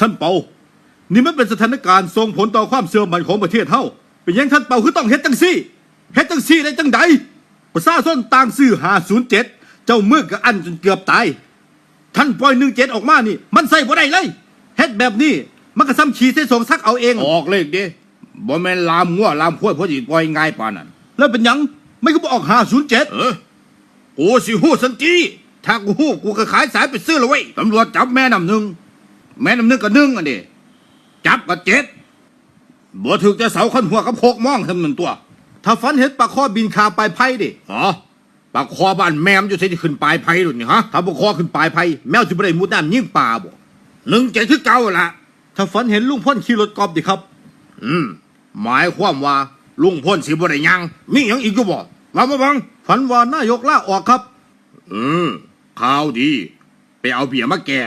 ท่านเปา นี่มันเป็นสถานการณ์ส่งผลต่อความเสื่อมมันของประเทศเฮาเป็นหยังท่านเปาคือต้องเฮ็ดจังซี่เฮ็ดจังซี่ได้จังใดประชาชนต่างซื้อ507 เจ้ามือกับอันจนเกือบตาย ท่านปล่อย17ออกมานี่ มันใส่บ่ได้เลยเฮ็ดแบบนี้มันก็ซ้ำฉีใส่สงซักเอาเองออกเลขดิบ่แม่นลามงัวลามข้วยเพราะสิปล่อยง่ายปานนั้นแล้วเป็นหยังไม่ก็บ่ออก507เออกูสิฮู้สันติ ถ้ากูฮู้กูก็ขายสายไปซื้อและเว้ยตำรวจจับแม่น้ำหนึ่งแม่น้ำหนึ่งก็หนึ่งอันนี้จับก็เจ็ดบ่ถึกจะเสาขันหัวกับโคกมองทำหนั่นตัว ถ้าฝันเห็นปลาคอบินคาปลายไผ่ดิฮะปากคอบ้านแมมอยู่ใส่ที่ขึ้นปลายไผ่ดุนี่ฮะถ้าปลาคอขึ้นปลายไผ่แมวสิบ่ได้มุดน้ำยิ่งปลาบ่หนึ่งเจ็ดคือเก่าละถ้าฝันเห็นลุงพ่นขี่รถกอล์ฟดิครับ อืม หมายความว่าลุงพ่นสิบ่ได้ยังมีหยังอีกก็บ่ว่ามาบังฝันว่านายกล่าออกครับ อืม เอาดี ไปเอาเบียร์มาแก่